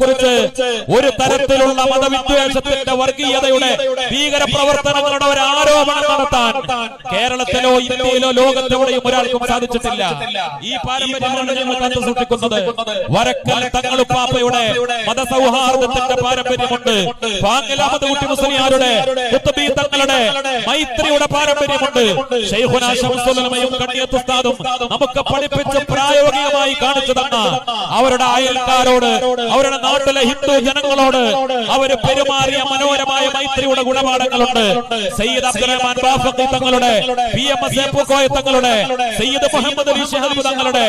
കുറിച്ച് ഒരു തരത്തിലുള്ള മതവിദ്വേഷത്തിന്റെ വർഗീയതയുടെ ഭീകര പ്രവർത്തനങ്ങളുടെ ഒരു ആരോപണം നടത്താൻ കേരളത്തിലോ ഇന്ത്യയിലോ ലോകത്തെവിടെയും ഒരാൾക്കും സാധിച്ചിട്ടില്ല. ഈ പാരമ്പര്യമാണ് ഞങ്ങൾ കണ്ടു സൂക്ഷിക്കുന്നത് വരക്കൽ തങ്ങളുപ്പാപ്പയുടെ മതസൗഹാർദ്ദത്തിന്റെ പാരമ്പര്യമുണ്ട്. അഹമ്മദ് കുട്ടി മുസ്ലിയാരുടെ കുത്തുബി തങ്ങളുടെ മൈത്രിയുടെ പാരമ്പര്യമുണ്ട്. ഷെയ്ഖുന ശംസുലമയും കണ്ണിയത്ത് ഉസ്താദും നമുക്ക് പഠിപ്പിച്ച് പ്രായോഗികമായി കാണിച്ചു തന്ന അവരുടെ അയൽക്കാരോട് അവരുടെ നാട്ടിലെ ഹിന്ദു ജനങ്ങളോട് അവർ പെരുമാറിയ മനോഹരമായ മൈത്രിയുടെ ഗുണപാഠങ്ങളുണ്ട്. സയ്യിദ് അബ്ദുറഹ്മാൻ ബാഫഖി തങ്ങളുടെ പി എം എസ് തങ്ങളുടെ സയ്യിദ് മുഹമ്മദ് അലി ഷഹബ് തങ്ങളുടെ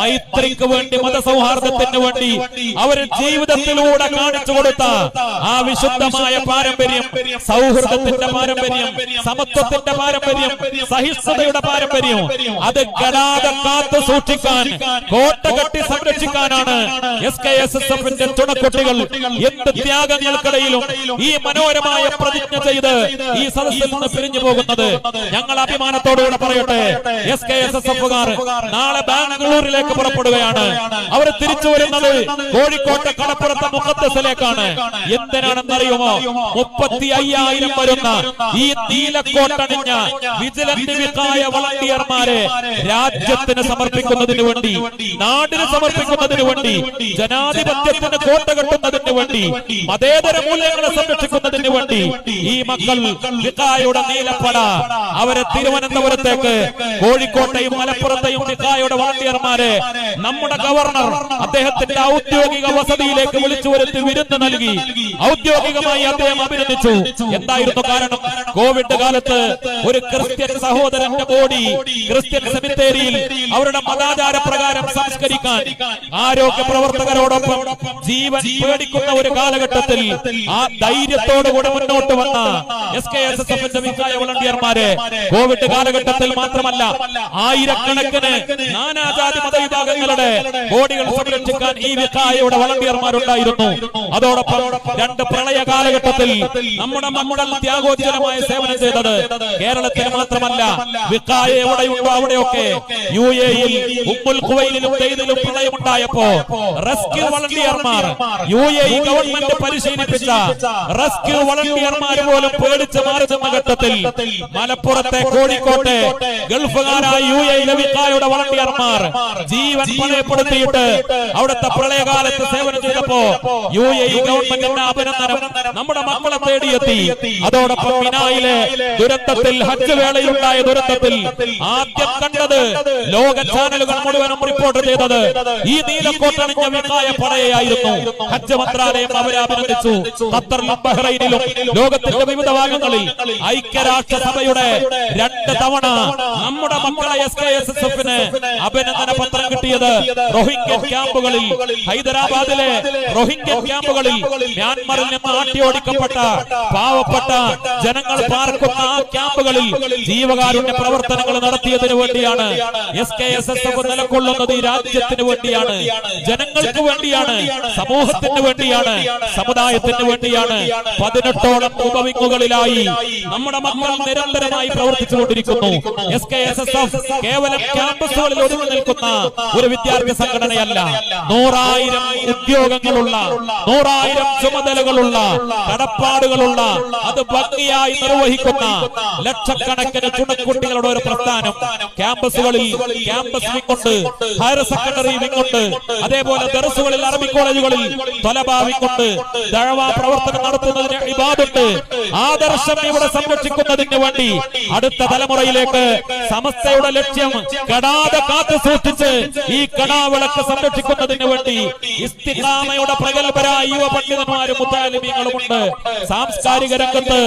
മൈത്രിക്ക് വേണ്ടി മതസൗഹാർദ്ദത്തിന് വേണ്ടി അവർ ജീവിതത്തിലൂടെ കാണിച്ചു കൊടുത്ത ആ വിശുദ്ധമായ പാരമ്പര്യം സൗഹൃദത്തിന്റെ പാരമ്പര്യം സമത്വത്തിന്റെ പാരമ്പര്യം സഹിഷ്ണുതയുടെ പാരമ്പര്യം അത് കെടാതെ കാത്തു സൂക്ഷിക്കാൻ കോട്ട കെട്ടി സംരക്ഷിക്കാനാണ് എസ് കെ എസ് എസ് എഫിന്റെ ചുണക്കുട്ടികൾ എന്ത് ത്യാഗങ്ങൾക്കിടയിലും ഈ മനോഹരമായ പ്രതിജ്ഞ ചെയ്ത് ഈ സദസ്സിൽ നിന്ന് പിരിഞ്ഞു പോകുന്നത്. ഞങ്ങൾ അഭിമാനത്തോടുകൂടെ പറയട്ടെ. എസ് കെ എസ് എസ് എഫുകാർ നാളെ ബാംഗ്ലൂരിലേക്ക് പുറപ്പെടുകയാണ്. അവർ തിരിച്ചു വരുന്നത് കോഴിക്കോട്ടെ കടപ്പുറത്തെ മുഖത്തസിലേക്കാണ്. എന്തിനാണെന്നറിയുമോ? മുപ്പത്തി അയ്യായിരം വരുന്ന ഈ നീലക്കോട്ടണിഞ്ഞ വിജിലന്റ് വിക്കായ വളണ്ടിയർമാരെ രാജ്യത്തിന് സമർപ്പിക്കുന്നതിന് വേണ്ടി നാടിന് സമർപ്പിക്കുന്നതിന് വേണ്ടി ജനാധിപത്യത്തിന് കോട്ട കെട്ടുന്നതിന് വേണ്ടി മതേതര മൂല്യങ്ങളെ സംരക്ഷിക്കുന്നതിന് വേണ്ടി ഈ മക്കൾ നിക്കായുടെ നീലപ്പട അവരെ തിരുവനന്തപുരത്തേക്ക് കോഴിക്കോട്ടെയും മലപ്പുറത്തെയും നിക്കായുടെ വളണ്ടിയർമാരെ നമ്മുടെ ഗവർണർ അദ്ദേഹത്തിന്റെ ഔദ്യോഗിക വസതിയിലേക്ക് വിളിച്ചു വരുത്തി വിരുന്ന് നൽകി ഔദ്യോഗികമായി അദ്ദേഹം അഭിനന്ദിച്ചു. എന്തായിരുന്നു കാരണം? കോവിഡ് കാലത്ത് ഒരു ക്രിസ്ത്യൻ സഹോദരന്റെ ബോഡി ക്രിസ്ത്യൻ സെമിത്തേരിയിൽ അവരുടെ മതാചാര പ്രകാരം സംസ്കരിക്കാൻ ആരോഗ്യ പ്രവർത്തകരോടൊപ്പം ജീവൻ പേടിക്കുന്ന ഒരു കാലഘട്ടത്തിൽ ആ ധൈര്യത്തോടുകൂടെ മുന്നോട്ട് വന്ന എസ് കെ എസ് എസ് എഫിന്റെ വിക്കായ വളണ്ടിയർമാരെ കോവിഡ് കാലഘട്ടത്തിൽ മാത്രമല്ല ആയിരക്കണക്കിന് നാനാജാതി മതവിഭാഗങ്ങളുടെ കോടികൾ സംരക്ഷിക്കാൻ ഈ വിക്കായയുടെ വളണ്ടിയർമാരുണ്ടായിരുന്നു. അതോടൊപ്പം രണ്ട് പ്രളയ കാലഘട്ടത്തിൽ നമ്മുടെ മക്കൾ ത്യാഗോചരമായ സേവനം ചെയ്തത് കേരളത്തിൽ മാത്രമല്ല വിക്കായ എവിടെയുണ്ടോ അവിടെയൊക്കെ യു എയിൽ ഉമ്മുൽ കുവൈലിലും പ്രളയമുണ്ടായപ്പോ റെസ്ക്യൂ വളണ്ടിയർമാർ യു എ ഗവൺമെന്റ് പരിശീലിപ്പിച്ച റെസ്ക്യൂ വളണ്ടിയർമാർ പോലും പേടിച്ച് മാറുന്ന ഘട്ടത്തിൽ മലപ്പുറത്തെ കോഴിക്കോട്ടെ ഗൾഫുകാരായ യു എ ലവിക്കായുടെ വളണ്ടിയർമാർ ജീവൻ പണയപ്പെടുത്തിയിട്ട് അവിടുത്തെ പ്രളയകാലത്ത് സേവനം ചെയ്തപ്പോ യു എ ഗവൺമെന്റിന്റെ അഭിനന്ദനം നമ്മുടെ മക്കളെ തേടിയെത്തി അതോടൊപ്പം മിനായിലെ ദുരന്തത്തിൽ ഹജ്ജ് വേളയിലുണ്ടായ ദുരന്തത്തിൽ ആദ്യം കണ്ടത് ലോക ചാനലുകൾ മുഴുവനും റിപ്പോർട്ട് ചെയ്തത് ഈ നീലക്കോട്ടണിഞ്ഞ വിക്കായ പടയായിരുന്നു ഹജ്ജ് മന്ത്രാലയം അവരെ അഭിനന്ദിച്ചു. ഖത്തറിലും ബഹ്റൈനിലും ലോകത്തിന്റെ വിവിധ ഭാഗങ്ങളിൽ ഐക്യരാഷ്ട്രസഭയുടെ രണ്ട് തവണ നമ്മുടെ മക്കളെ എസ് കെ എസ് എസ് എഫിന് അഭിനന്ദന പത്രം കിട്ടിയത് റോഹിംഗ്യൻ ക്യാമ്പുകളിൽ ഹൈദരാബാദിലെ റോഹിംഗ്യൻ ക്യാമ്പുകളിൽ മ്യാൻമറിൽ നിന്ന് ആട്ടിയോടിക്കപ്പെട്ട പാവപ്പെട്ട ജനങ്ങൾ പാർക്കുന്ന ആ ക്യാമ്പുകളിൽ ജീവകാരുണ്യ പ്രവർത്തനങ്ങൾ നടത്തിയതിനു വേണ്ടിയാണ് S K S S F നിലകൊള്ളുന്നത് ഈ രാജ്യത്തിന് വേണ്ടിയാണ്. ജനങ്ങൾക്ക് വേണ്ടിയാണ്. സമൂഹത്തിന് വേണ്ടിയാണ്. സമുദായത്തിന് വേണ്ടിയാണ്. പതിനെട്ടോളം ഉപവിങ്ങുകളിലായി നമ്മുടെ മക്കൾ നിരന്തരമായി പ്രവർത്തിച്ചുകൊണ്ടിരിക്കുന്നു. S K S S F കേവലം ക്യാമ്പസുകളിൽ ഒതുങ്ങി നിൽക്കുന്ന ഒരു വിദ്യാർത്ഥി സംഘടനയല്ല. നൂറായിരം ഉദ്യോഗങ്ങളുള്ള നൂറായിരം ചുമതലകളുള്ള കടപ്പാടുകളുള്ള അത് ഭംഗിയായി നിർവഹിക്കുന്ന ലക്ഷക്കണക്കിന് ചുണക്കുട്ടികളുടെ ഒരു പ്രസ്ഥാനം ക്യാമ്പസുകളിൽ ക്യാമ്പസ് വിങ്ങുണ്ട് ഹയർ സെക്കൻഡറി വിങ്ങുണ്ട് അതേപോലെ ദർസുകളിൽ അറബി കോളേജുകളിൽ തലബാവിക്കൊണ്ട് ദഴവാ പ്രവർത്തനം നടത്തുന്നതിന് ഇബാദുണ്ട് ആദർശം ഇവിടെ സംരക്ഷിക്കുന്നതിന് വേണ്ടി അടുത്ത തലമുറയിലേക്ക് സമസ്തയുടെ ലക്ഷ്യം കടാതെ കാത്തു സൂക്ഷിച്ച് ഈ കടാവിളക്ക് സംരക്ഷിക്കുന്നതിന് വേണ്ടി ഇസ്തിഹാമയുടെ പ്രഗത്ഭരായ യുവ പണ്ഡിതന്മാരും മുത്താലിമീങ്ങളുമുണ്ട് സാംസ്കാരിക രംഗത്ത്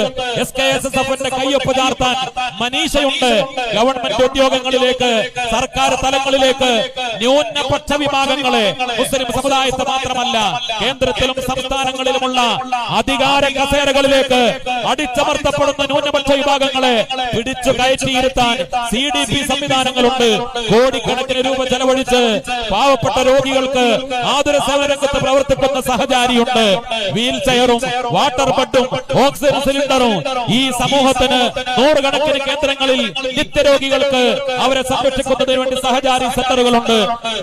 എസ് കെ എസ് എസ് എഫിന്റെ കയ്യൊപ്പ് ചാർത്താൻ മനീഷയുണ്ട്. ഗവൺമെന്റ് ഉദ്യോഗങ്ങളിലേക്ക് സർക്കാർ തലങ്ങളിലേക്ക് ന്യൂനപക്ഷ വിഭാഗങ്ങളെ മുസ്ലിം സമുദായത്തെ മാത്രമല്ല കേന്ദ്രത്തിലും സംസ്ഥാനങ്ങളിലുമുള്ള അധികാര കസേരകളിലേക്ക് അടിച്ചമർത്തപ്പെടുന്ന ന്യൂനപക്ഷ വിഭാഗങ്ങളെ പിടിച്ചു കയറ്റിയിരുത്താൻ സി ഡി പി സംവിധാനങ്ങളുണ്ട്. കോടിക്കണക്കിന് രൂപ ചെലവഴിച്ച് പാവപ്പെട്ട രോഗികൾക്ക് ആതുര സേവനരംഗത്ത് പ്രവർത്തിക്കുന്ന സഹചാരിയുണ്ട്. വീൽ ചെയറും വാട്ടർ ബെഡും ഓക്സിജൻ സിലിണ്ടറും ഈ സമൂഹത്തിന് നൂറുകണക്കിന് കേന്ദ്രങ്ങളിൽ നിത്യരോഗികൾക്ക് അവരെ സംരക്ഷിക്കുന്നതിന് വേണ്ടി സഹചാരി സെന്ററുകളുണ്ട്.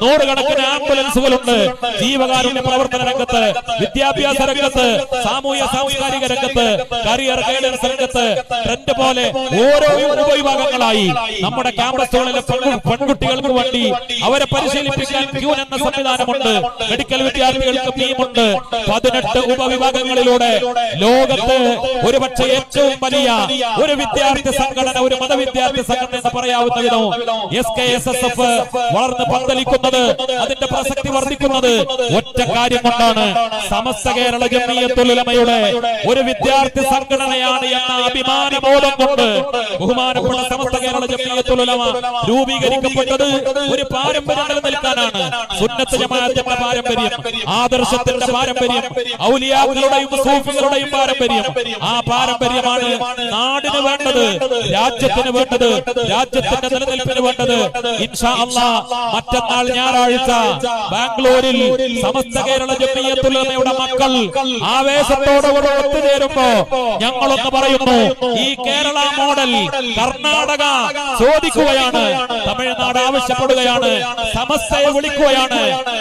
നൂറുകണക്കിന് ആംബുലൻസുകളുണ്ട്. ജീവകാരുണ്യ ജീവകാരുണ്യ പ്രവർത്തന രംഗത്ത് വിദ്യാഭ്യാസ രംഗത്ത് സാമൂഹ്യ സാംസ്കാരിക രംഗത്ത് കരിയർ ഗൈഡൻസ് രംഗത്ത് ട്രെൻഡ് പോലെ ഓരോ ഉപവിഭാഗങ്ങളായി നമ്മുടെ ക്യാമ്പസുകളിലെ പെൺകു- പെൺകുട്ടികൾക്ക് വേണ്ടി അവരെ പരിശീലിപ്പിക്കാൻ ക്യൂൻ എന്ന സംവിധാനമുണ്ട്. മെഡിക്കൽ വിദ്യാർത്ഥികൾക്ക് ടീമുണ്ട് പതിനെട്ട് ഉപവിഭാഗങ്ങളിലൂടെ ലോകത്ത് ഒരുപക്ഷെ ഏറ്റവും വലിയ ഒരു വിദ്യാർത്ഥി സംഘടന ഒരു മതവിദ്യാർത്ഥി സംഘടന എന്ന് പറയാവുന്ന വിധം S K S S F വളർന്ന് പന്തലിക്കുന്നത് അതിന്റെ പ്രസക്തി വർദ്ധിക്കുന്നത് ഒറ്റ കാര്യം കൊണ്ടാണ് സമസ്ത കേരള ജമീയത്തുലമയുടെ ഒരു വിദ്യാർത്ഥി സംഘടനയാണ് എന്ന അഭിമാന അഭിമാനബോധം കൊണ്ട് ബഹുമാനപ്പെട്ട സമസ്ത കേരള ജമീയത്തുലമ രൂപീകരിക്കപ്പെട്ടത് ഒരു പാരമ്പര്യം നിലനിൽക്കാനാണ് സുന്നത്ത് ജമാഅത്തിന്റെ പാരമ്പര്യം ആദർശത്തിന്റെ പാരമ്പര്യം ഔലിയാക്കളുടെയും സൂഫികളുടെയും പാരമ്പര്യം. ആ പാരമ്പര്യമാണ് നാടിന് വേണ്ടത് രാജ്യത്തിന് വേണ്ടത് രാജ്യത്തിന്റെ നിലനിൽപ്പിന് വേണ്ടത്. ഇൻഷാ അള്ളാ മറ്റന്നാൾ ഞായറാഴ്ച ബാംഗ്ലൂരിൽ സമസ്ത കേരള ജമീയത്തുലമയുടെ മക്കൾ ആവേശത്തോടുകൂടെ ഒത്തുചേരുമ്പോ ഞങ്ങളൊന്ന് പറയുന്നു ഈ കേരള മോഡൽ കർണാടക ചോദിക്കുകയാണ് തമിഴ്നാട് ആവശ്യപ്പെടുകയാണ് സമസ്തയെ വിളിക്കുകയാണ്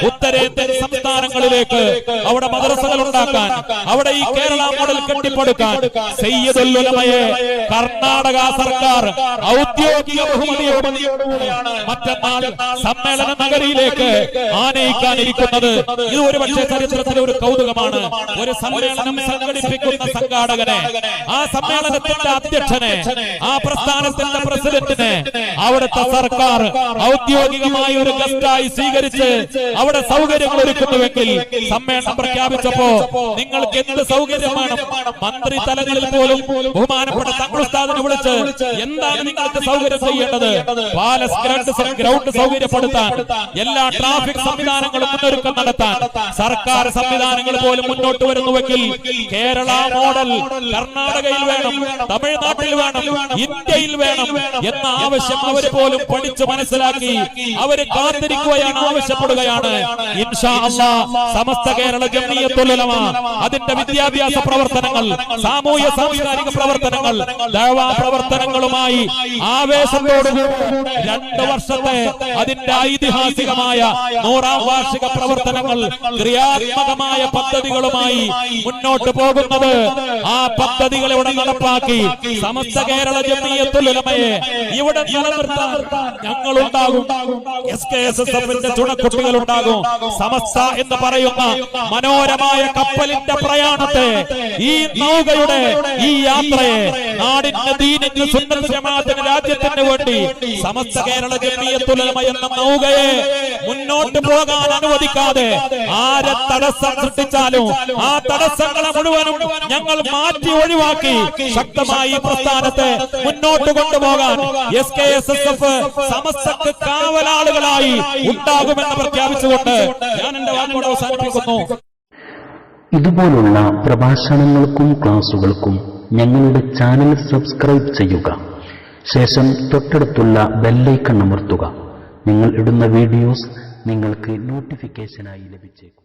ഉത്തരേന്ത്യൻ സംസ്ഥാനങ്ങളിലേക്ക് അവിടെ മദ്രസകൾ ഉണ്ടാക്കാൻ അവിടെ ഈ കേരള മോഡൽ കെട്ടിപ്പടുക്കാൻ സയ്യദുല്ലുലമയെ കർണാടക സർക്കാർ ഔദ്യോഗിക ബഹുമതിയോടുകൂടിയാണ്. മറ്റന്നാൾ സമ്മേളന നഗരിയിലേക്ക് ആനയിക്കാനിരിക്കുന്നത്. ഇത് ഒരു പക്ഷേ ചരിത്രത്തിലെ ഒരു കൗതുകമാണ്. ഒരു സമ്മേളനം സംഘടിപ്പിക്കുന്ന സംഘാടകനെ ആ സമ്മേളനത്തിന്റെ അധ്യക്ഷനെ ആ പ്രസ്ഥാനത്തിന്റെ പ്രസിഡന്റിനെ അവിടുത്തെ സർക്കാർ ഔദ്യോഗികമായി ഒരു ഗസ്റ്റായി സ്വീകരിച്ച് അവിടെ സൗകര്യങ്ങൾ ഒരുക്കുന്നുവെങ്കിൽ സമ്മേളനം പ്രഖ്യാപിച്ചപ്പോ നിങ്ങൾക്ക് എന്ത് സൗകര്യമാണ്? മന്ത്രി തലങ്ങളിൽ പോലും ബഹുമാനപ്പെട്ട തങ്ങളുസ്ഥാദിനെ വിളിച്ച് എന്താണ് നിങ്ങൾക്ക് സൗകര്യം ചെയ്യേണ്ടത്? പാലസ് ഗ്രൗണ്ട് ഗ്രൗണ്ട് സൗകര്യപ്പെടുത്താൻ എല്ലാ ട്രാഫിക് സംവിധാനങ്ങളും മുന്നൊരുക്കം നടത്താൻ സർക്കാർ സംവിധാനങ്ങൾ പോലും മുന്നോട്ട് വരുന്നുവെങ്കിൽ കേരള മോഡൽ കർണാടകയിൽ വേണം തമിഴ്നാട്ടിൽ വേണം ഇന്ത്യയിൽ വേണം എന്ന ആവശ്യം അവർ പോലും പഠിച്ചു മനസ്സിലാക്കി അവർ കാത്തിരിക്കുകയാണ് ആവശ്യപ്പെടുകയാണ്. സമസ്ത കേരള ജമീയത്തുലമ അതിന്റെ വിദ്യാഭ്യാസ പ്രവർത്തനങ്ങൾ സാമൂഹ്യ സാംസ്കാരിക പ്രവർത്തനങ്ങൾ ദഴവാ പ്രവർത്തനങ്ങളുമായി ആവേശത്തോടുകൂടി രണ്ട് വർഷത്തെ അതിന്റെ ഐതിഹാസികമായ നൂറാം വാർഷിക പ്രവർത്തനങ്ങൾ ക്രിയാത്മകമായ പദ്ധതികളുമായി മുന്നോട്ട് പോകുന്നത് ആ പദ്ധതികൾ ഇവിടെ നടപ്പാക്കി. സമസ്ത കേരള ജമീയത്തുലമയെ ഇവിടെ നിലനിർത്താൻ ഞങ്ങൾ ഉണ്ടാകും എസ് കെ എസ് എസ് എഫിന്റെ ചുണക്കുട്ടികൾ ഉണ്ടാകും സമസ്ത എന്ന് പറയുന്ന മനോഹരമായ കപ്പലിന്റെ പ്രയാണത്തെ ഈ നൗകയുടെ ഈ യാത്രയെ നാടിന്റെ ദീനിന്റെ സുന്നത്ത് ജമാഅത്തിന് രാജ്യത്തിന് വേണ്ടി സമസ്ത കേരള ജമീയത്തുലമ എന്ന നൗകയെ മുന്നോട്ട് പോകാൻ അനുവദിക്കാതെ ആരെ തടസ്സം സൃഷ്ടിച്ചാലും ആ തടസ്സങ്ങളെ മുഴുവനും ഞങ്ങൾ മാറ്റി ഒഴിവാക്കി ശക്തമായി പ്രസ്ഥാനത്തെ മുന്നോട്ട് കൊണ്ടുപോകാൻ S K S S F സമസ്തക്ക് കാവലാളുകളായി ഉണ്ടാകുമെന്ന് പ്രഖ്യാപിച്ചുകൊണ്ട് ഞാൻ എന്റെ വാക്കോട് അവസാനിപ്പിക്കുന്നു. ഇതുപോലുള്ള പ്രഭാഷണങ്ങൾക്കും ക്ലാസുകൾക്കും ഞങ്ങളുടെ ചാനൽ സബ്സ്ക്രൈബ് ചെയ്യുക. ശേഷം തൊട്ടടുത്തുള്ള ബെല്ലൈക്കൺ അമർത്തുക. നിങ്ങൾ ഇടുന്ന വീഡിയോസ് നിങ്ങൾക്ക് നോട്ടിഫിക്കേഷനായി ലഭിച്ചേക്കും.